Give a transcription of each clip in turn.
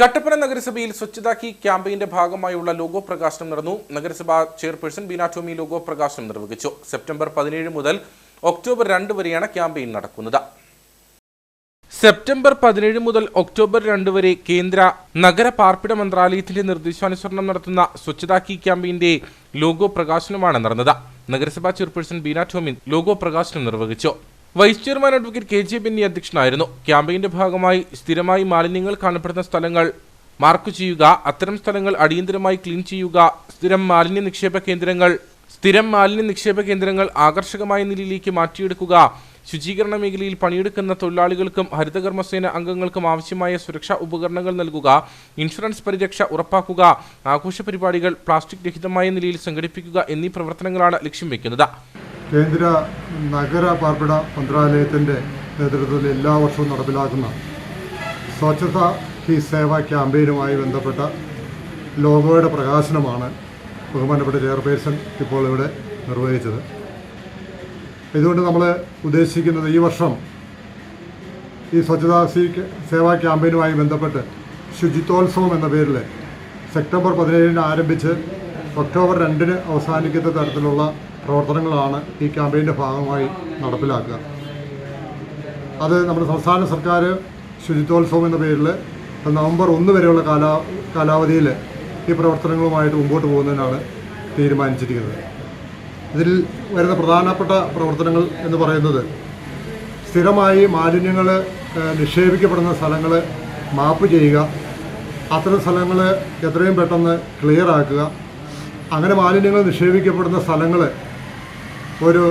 കട്ടപ്പന നഗരസഭയിൽ സ്വച്ഛതാ കി ക്യാമ്പയിന്റെ ഭാഗമായുള്ള ലോഗോ പ്രകാശനം നടന്നു. നഗരസഭാ ചെയർപേഴ്സൺ ബീനാ ടോമി ലോഗോ പ്രകാശനം നിർവഹിച്ചു. സെപ്റ്റംബർ പതിനേഴ് മുതൽ ഒക്ടോബർ രണ്ട് വരെയാണ് ക്യാമ്പയിൻ നടക്കുന്നത്. സെപ്റ്റംബർ പതിനേഴ് മുതൽ ഒക്ടോബർ രണ്ട് വരെ കേന്ദ്ര നഗര പാർപ്പിട മന്ത്രാലയത്തിന്റെ നിർദ്ദേശാനുസരണം നടത്തുന്ന സ്വച്ഛതാ കി ക്യാമ്പയിന്റെ ലോഗോ പ്രകാശനമാണ് നടന്നത്. നഗരസഭാ ചെയർപേഴ്സൺ ബീനാ ടോമിൻ ലോഗോ പ്രകാശനം നിർവഹിച്ചു. Vice chairman advocate K J Benny അധ്യക്ഷനായിരുന്നു. ക്യാമ്പയിന്റെ ഭാഗമായി സ്ഥിരമായി മാലിന്യങ്ങൾ കാണപ്പെടുന്ന സ്ഥലങ്ങൾ മാർക്ക് ചെയ്യുക അത്തരം സ്ഥലങ്ങൾ അടിയന്തരമായി ക്ലീൻ ചെയ്യുക സ്ഥിരം മാലിന്യ നിക്ഷേപ കേന്ദ്രങ്ങൾ സ്ഥിരം മാലിന്യ നിക്ഷേപ കേന്ദ്രങ്ങൾ ആകർഷകമായ നിലയിലേക്ക് മാറ്റിയെടുക്കുക ശുചീകരണ മേഖലയിൽ പണിയെടുക്കുന്ന തൊഴിലാളികൾക്കും ഹരിതകർമ്മസേന അംഗങ്ങൾക്കും ആവശ്യമായ സുരക്ഷാ ഉപകരണങ്ങൾ നൽകുക ഇൻഷുറൻസ് പരിരക്ഷ ഉറപ്പാക്കുക ആഘോഷ പരിപാടികൾ പ്ലാസ്റ്റിക് രഹിതമായ നിലയിൽ സംഘടിപ്പിക്കുക എന്നീ പ്രവർത്തനങ്ങളാണ് ലക്ഷ്യം വെക്കുന്നത്. കേന്ദ്ര നഗര പാർപ്പിട മന്ത്രാലയത്തിന്റെ നേതൃത്വത്തിൽ എല്ലാ വർഷവും നടപ്പിലാക്കുന്ന സ്വച്ഛത ഹി സേവ ക്യാമ്പയിനുമായി ബന്ധപ്പെട്ട ലോഗോയുടെ പ്രകാശനമാണ് ബഹുമാനപ്പെട്ട ചെയർപേഴ്സൺ ഇപ്പോൾ ഇവിടെ നിർവഹിച്ചത്. ഇതുകൊണ്ട് നമ്മൾ ഉദ്ദേശിക്കുന്നത് ഈ വർഷം ഈ സ്വച്ഛതാ സി സേവാ ക്യാമ്പയിനുമായി ബന്ധപ്പെട്ട് ശുചിത്വോത്സവം എന്ന പേരിൽ സെപ്റ്റംബർ പതിനേഴിന് ആരംഭിച്ച് ഒക്ടോബർ രണ്ടിന് അവസാനിക്കുന്ന തരത്തിലുള്ള പ്രവർത്തനങ്ങളാണ് ഈ ക്യാമ്പയിന്റെ ഭാഗമായി നടപ്പിലാക്കുക. അത് നമ്മുടെ സംസ്ഥാന സർക്കാർ ശുചിത്വോത്സവം എന്ന പേരിൽ നവംബർ ഒന്ന് വരെയുള്ള കാലാ കാലാവധിയിൽ ഈ പ്രവർത്തനങ്ങളുമായിട്ട് മുമ്പോട്ട് പോകുന്നതിനാണ് തീരുമാനിച്ചിരിക്കുന്നത്. ഇതിൽ വരുന്ന പ്രധാനപ്പെട്ട പ്രവർത്തനങ്ങൾ എന്ന് പറയുന്നത് സ്ഥിരമായി മാലിന്യങ്ങൾ നിക്ഷേപിക്കപ്പെടുന്ന സ്ഥലങ്ങൾ മാപ്പ് ചെയ്യുക അത്തരം സ്ഥലങ്ങൾ എത്രയും പെട്ടെന്ന് ക്ലിയർ ആക്കുക അങ്ങനെ മാലിന്യങ്ങൾ നിക്ഷേപിക്കപ്പെടുന്ന സ്ഥലങ്ങൾ ഒരു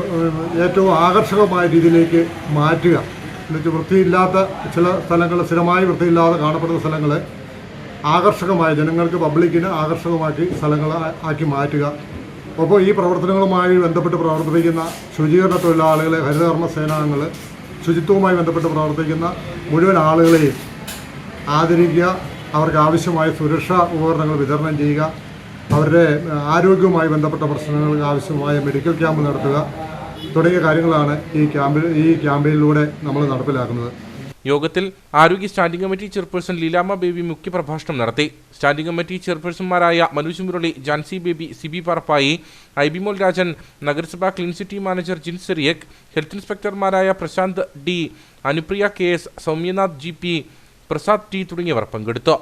ഏറ്റവും ആകർഷകമായ രീതിയിലേക്ക് മാറ്റുക. എന്നുവെച്ചാൽ വൃത്തിയില്ലാത്ത ചില സ്ഥലങ്ങൾ സ്ഥിരമായി വൃത്തിയില്ലാതെ കാണപ്പെടുന്ന സ്ഥലങ്ങൾ ആകർഷകമായ ജനങ്ങൾക്ക് പബ്ലിക്കിന് ആകർഷകമാക്കി സ്ഥലങ്ങൾ ആക്കി മാറ്റുക. ഒപ്പം ഈ പ്രവർത്തനങ്ങളുമായി ബന്ധപ്പെട്ട് പ്രവർത്തിക്കുന്ന ശുചീകരണ തൊഴിലാളികളെ ഹരിതകർമ്മ സേനാംഗങ്ങൾ ശുചിത്വവുമായി ബന്ധപ്പെട്ട് പ്രവർത്തിക്കുന്ന മുഴുവൻ ആളുകളെയും ആദരിക്കുക. അവർക്ക് ആവശ്യമായ സുരക്ഷാ ഉപകരണങ്ങൾ വിതരണം ചെയ്യുക. അവരുടെ ആരോഗ്യവുമായി ബന്ധപ്പെട്ട പ്രശ്നങ്ങൾക്ക് ആവശ്യമായ മെഡിക്കൽ ക്യാമ്പ് നടത്തുക തുടങ്ങിയ കാര്യങ്ങളാണ് ഈ ക്യാമ്പിൽ ഈ ക്യാമ്പയിലൂടെ നമ്മൾ നടപ്പിലാക്കുന്നത്. യോഗത്തിൽ ആരോഗ്യ standing committee chairperson Leelamma Baby മുഖ്യപ്രഭാഷണം നടത്തി. സ്റ്റാൻഡിംഗ് കമ്മിറ്റി ചെയർപേഴ്സൺമാരായ മനോജ് മുരളി ജാൻസി ബേബി സിബി പറപ്പായി ഐബിമോൾ രാജൻ നഗരസഭാ clean city manager Jin Cyriac health ഇൻസ്പെക്ടർമാരായ Prashanth D Anupriya K S Soumyanath G P Prasad T തുടങ്ങിയവർ പങ്കെടുത്തു.